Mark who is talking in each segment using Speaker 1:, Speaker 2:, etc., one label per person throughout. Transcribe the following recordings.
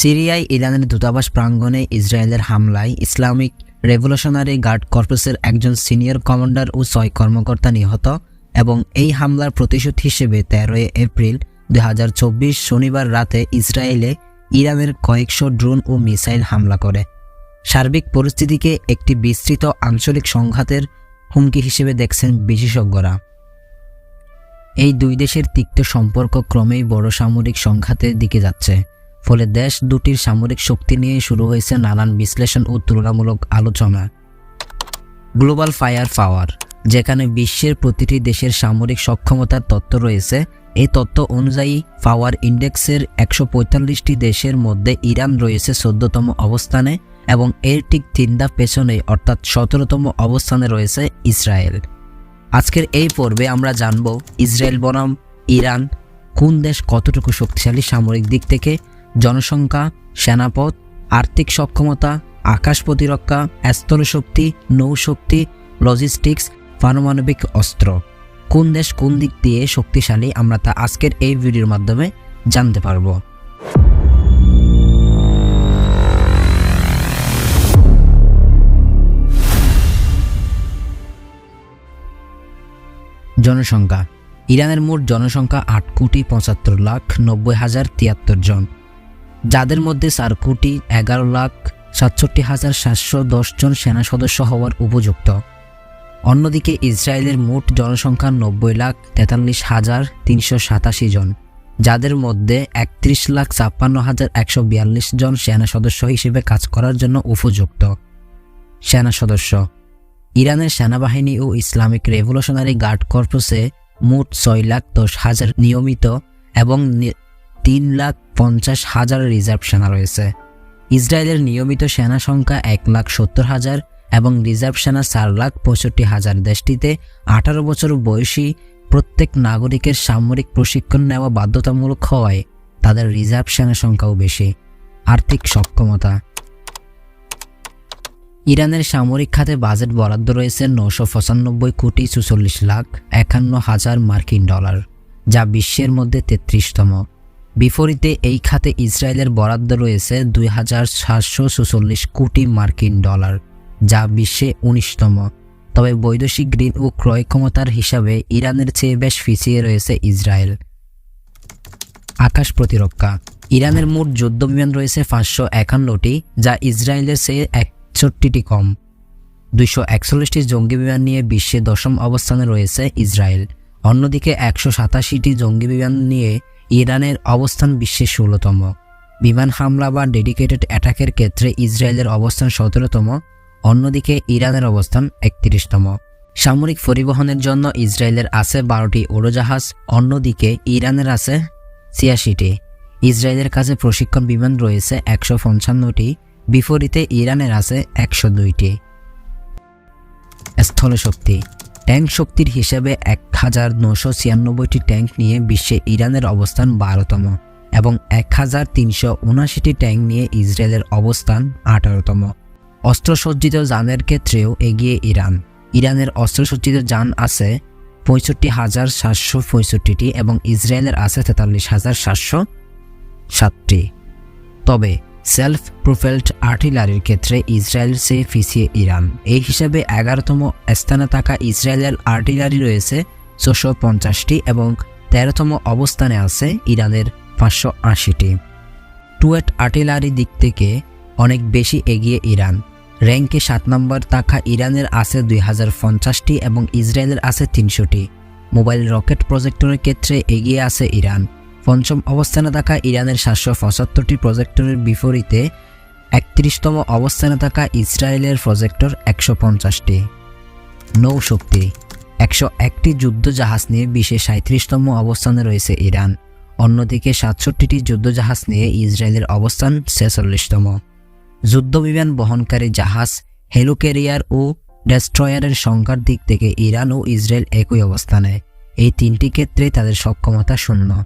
Speaker 1: সিরিয়ায় ইরানের দূতাবাস প্রাঙ্গণে ইসরায়েলের হামলায় ইসলামিক রেভলিউশনারি গার্ড কর্পসের একজন সিনিয়র কমান্ডার ও ছয় কর্মকর্তা নিহত এবং এই হামলার প্রতিশোধ হিসেবে তেরোই এপ্রিল দু হাজার চব্বিশ শনিবার রাতে ইসরায়েলে ইরানের কয়েকশো ড্রোন ও মিসাইল হামলা করে। সার্বিক পরিস্থিতিকে একটি বিস্তৃত আঞ্চলিক সংঘাতের হুমকি হিসেবে দেখছেন বিশেষজ্ঞরা। এই দুই দেশের তিক্ত সম্পর্ক ক্রমেই বড় সামরিক সংঘাতের দিকে যাচ্ছে। ফলে দেশ দুটির সামরিক শক্তি নিয়ে শুরু হয়েছে নানান বিশ্লেষণ ও তুলনামূলক আলোচনা। গ্লোবাল ফায়ার পাওয়ার যেখানে বিশ্বের প্রতিটি দেশের সামরিক সক্ষমতার তত্ত্ব রয়েছে, এই তত্ত্ব অনুযায়ী পাওয়ার ইন্ডেক্সের একশো পঁয়তাল্লিশটি দেশের মধ্যে ইরান রয়েছে চোদ্দতম অবস্থানে এবং এর ঠিক তিন পেছনে অর্থাৎ সতেরোতম অবস্থানে রয়েছে ইসরায়েল। আজকের এই পর্বে আমরা জানব ইসরায়েল বনাম ইরান কোন দেশ কতটুকু শক্তিশালী সামরিক দিক থেকে জনসংখ্যা, সেনাপথ, আর্থিক সক্ষমতা, আকাশ প্রতিরক্ষা, স্থলশক্তি, নৌশক্তি লজিস্টিক্স পারমাণবিক অস্ত্র। কোন দেশ কোন দিক দিয়ে শক্তিশালী আমরা তা আজকের এই ভিডিওর মাধ্যমে জানতে পারব। জনসংখ্যা। ইরানের মোট জনসংখ্যা আট কোটি পঁচাত্তর লাখ নব্বই হাজার তিয়াত্তর জন। যাদের মধ্যে চার কোটি এগারো লাখ সাতষট্টি হাজার সাতশো জন সেনা সদস্য হওয়ার উপযুক্ত। অন্যদিকে ইসরায়েলের মোট জনসংখ্যা নব্বই লাখ তেতাল্লিশ হাজার তিনশো সাতাশি জন, যাদের মধ্যে একত্রিশ লাখ ছাপ্পান্ন হাজার একশো বিয়াল্লিশ জন সেনা সদস্য হিসেবে কাজ করার জন্য উপযুক্ত। সেনা সদস্য, ইরানের সেনাবাহিনী ও ইসলামিক রেভলিউশনারি গার্ড কর্পসে মোট ছয় লাখ দশ হাজার নিয়মিত এবং তিন লাখ পঞ্চাশ হাজার রিজার্ভ সেনা রয়েছে। ইসরায়েলের নিয়মিত সেনা সংখ্যা এক লাখ সত্তর হাজার এবং রিজার্ভ সেনা চার লাখ পঁয়ষট্টি হাজার। দেশটিতে আঠারো বছর বয়সী প্রত্যেক নাগরিকের সামরিক প্রশিক্ষণ নেওয়া বাধ্যতামূলক হওয়ায় তাদের রিজার্ভ সেনা সংখ্যাও বেশি। আর্থিক সক্ষমতা। ইরানের সামরিক খাতে বাজেট বরাদ্দ রয়েছে নশো পঁচানব্বই কোটি চুচল্লিশ লাখ একান্ন হাজার মার্কিন ডলার, যা বিশ্বের মধ্যে তেত্রিশতম। বিপরীতে এই খাতে ইসরায়েলের বরাদ্দ রয়েছে দুই হাজার সাতশো কোটি মার্কিন ডলার, যা বিশ্বে উনিশতম। তবে বৈদেশিক ঋণ ও ক্রয় ক্ষমতার হিসাবে ইরানের চেয়ে বেশ পিছিয়ে রয়েছে ইসরায়েল। আকাশ প্রতিরক্ষা। ইরানের মোট যুদ্ধ বিমান রয়েছে পাঁচশো একান্নটি, যা ইসরায়েলের চেয়ে একষট্টিটি কম। দুইশো একচল্লিশটি জঙ্গি বিমান নিয়ে বিশ্বে দশম অবস্থানে রয়েছে ইসরায়েল। অন্যদিকে একশো সাতাশিটি জঙ্গি বিমান নিয়ে ইরানের অবস্থান বিশ্বের ষোলোতম। বিমান হামলা বা ডেডিকেটেড অ্যাটাকের ক্ষেত্রে ইসরায়েলের অবস্থান সতেরোতম, অন্যদিকে ইরানের অবস্থান একত্রিশতম। সামরিক পরিবহনের জন্য ইসরায়েলের আছে বারোটি উড়োজাহাজ, অন্যদিকে ইরানের আছে ছিয়াশিটি। ইসরায়েলের কাছে প্রশিক্ষণ বিমান রয়েছে একশো পঞ্চান্নটি, বিপরীতে ইরানের আছে একশো দুইটি। স্থলশক্তি ট্যাঙ্ক শক্তির হিসেবে এক হাজার নশো ছিয়ানব্বইটি ট্যাঙ্ক নিয়ে বিশ্বে ইরানের অবস্থান বারোতম এবং এক হাজার তিনশো উনাশিটি ট্যাঙ্ক নিয়ে ইসরায়েলের অবস্থান আঠারোতম। অস্ত্রসজ্জিত যানের ক্ষেত্রেও এগিয়ে ইরান। ইরানের অস্ত্রসজ্জিত যান আছে পঁয়ষট্টি হাজার সাতশো পঁয়ষট্টিটি এবং ইসরায়েলের আছে তেতাল্লিশ হাজার সাতশো সাতটি। তবে সেলফ প্রোফেলড আর্টিলারির ক্ষেত্রে ইসরায়েল সে পিছিয়ে ইরান। এই হিসাবে এগারোতম স্থানে থাকা ইসরায়েলের আর্টিলারি রয়েছে ছশো পঞ্চাশটি এবং তেরোতম অবস্থানে আছে ইরানের পাঁচশো আশিটি। টুয়েট আর্টিলারি দিক থেকে অনেক বেশি এগিয়ে ইরান। র্যাঙ্কে সাত নম্বর থাকা ইরানের আছে দুই হাজার পঞ্চাশটি এবং ইসরায়েলের আছে তিনশোটি। মোবাইল রকেট প্রজেক্টরের ক্ষেত্রে এগিয়ে আছে ইরান। পঞ্চম অবস্থানে থাকা ইরানের সাতশো পঁচাত্তরটি প্রজেক্টরের বিপরীতে একত্রিশতম অবস্থানে থাকা ইসরায়েলের প্রজেক্টর একশো পঞ্চাশটি। নৌশক্তি, একশো একটি যুদ্ধজাহাজ নিয়ে বিশ্বে সাঁত্রিশতম অবস্থানে রয়েছে ইরান। অন্যদিকে সাতষট্টিটি যুদ্ধজাহাজ নিয়ে ইসরায়েলের অবস্থান ছেচল্লিশতম। যুদ্ধবিমান বহনকারী জাহাজ হেলোক্যারিয়ার ও ডেস্ট্রয়ারের সংখ্যার দিক থেকে ইরান ও ইসরায়েল একই অবস্থানে। এই তিনটি ক্ষেত্রে তাদের সক্ষমতা শূন্য।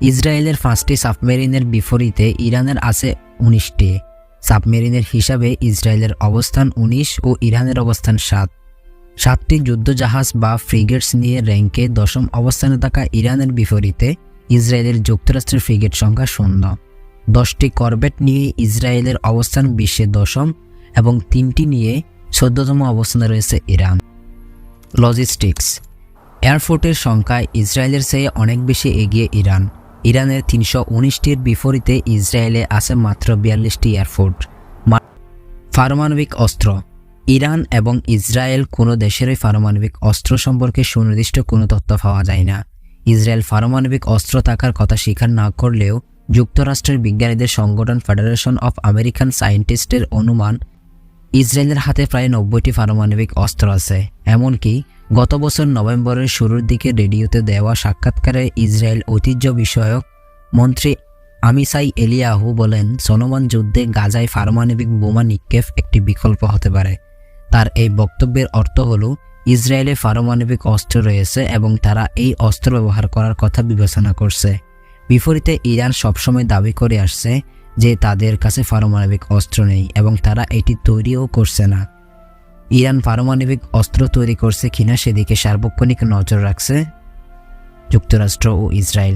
Speaker 1: ইসরায়েলের পাঁচটি সাবমেরিনের বিপরীতে ইরানের আছে উনিশটি। সাবমেরিনের হিসাবে ইসরায়েলের অবস্থান উনিশ ও ইরানের অবস্থান সাত। সাতটি যুদ্ধজাহাজ বা ফ্রিগেটস নিয়ে র্যাঙ্কে দশম অবস্থানে থাকা ইরানের বিপরীতে ইসরায়েলের যুক্তরাষ্ট্রের ফ্রিগেট সংখ্যা শূন্য। দশটি করবেট নিয়ে ইসরায়েলের অবস্থান বিশ্বে দশম এবং তিনটি নিয়ে চোদ্দতম অবস্থানে রয়েছে ইরান। লজিস্টিক্স, এয়ারফোর্টের সংখ্যায় ইসরায়েলের চেয়ে অনেক বেশি এগিয়ে ইরান। ইরানের তিনশো উনিশটির বিপরীতে ইসরায়েলে আছে মাত্র বিয়াল্লিশটি এয়ারফোর্ট পারমাণবিক অস্ত্র। ইরান এবং ইসরায়েল কোনো দেশেরই পারমাণবিক অস্ত্র সম্পর্কে সুনির্দিষ্ট কোনো তথ্য পাওয়া যায় না। ইসরায়েল পারমাণবিক অস্ত্র থাকার কথা স্বীকার না করলেও যুক্তরাষ্ট্রের বিজ্ঞানীদের সংগঠন ফেডারেশন অফ আমেরিকান সায়েন্টিস্টের অনুমান, ইসরায়েলের হাতে প্রায় নব্বইটি পারমাণবিক অস্ত্র আছে। এমনকি গত বছর নভেম্বরের শুরুর দিকে রেডিওতে দেওয়া সাক্ষাৎকারে ইসরায়েল ঐতিহ্য বিষয়ক মন্ত্রী আমিসাই এলিয়াহু বলেন চলমান যুদ্ধে গাজায় পারমাণবিক বোমা নিক্ষেপ একটি বিকল্প হতে পারে। তার এই বক্তব্যের অর্থ হল, ইসরায়েলে পারমাণবিক অস্ত্র রয়েছে এবং তারা এই অস্ত্র ব্যবহার করার কথা বিবেচনা করছে। বিপরীতে ইরান সবসময় দাবি করে আসছে যে তাদের কাছে পারমাণবিক অস্ত্র নেই এবং তারা এটি তৈরিও করছে না। ইরান পারমাণবিক অস্ত্র তৈরি করছে কিনা সেদিকে সার্বক্ষণিক নজর রাখছে যুক্তরাষ্ট্র ও ইসরায়েল।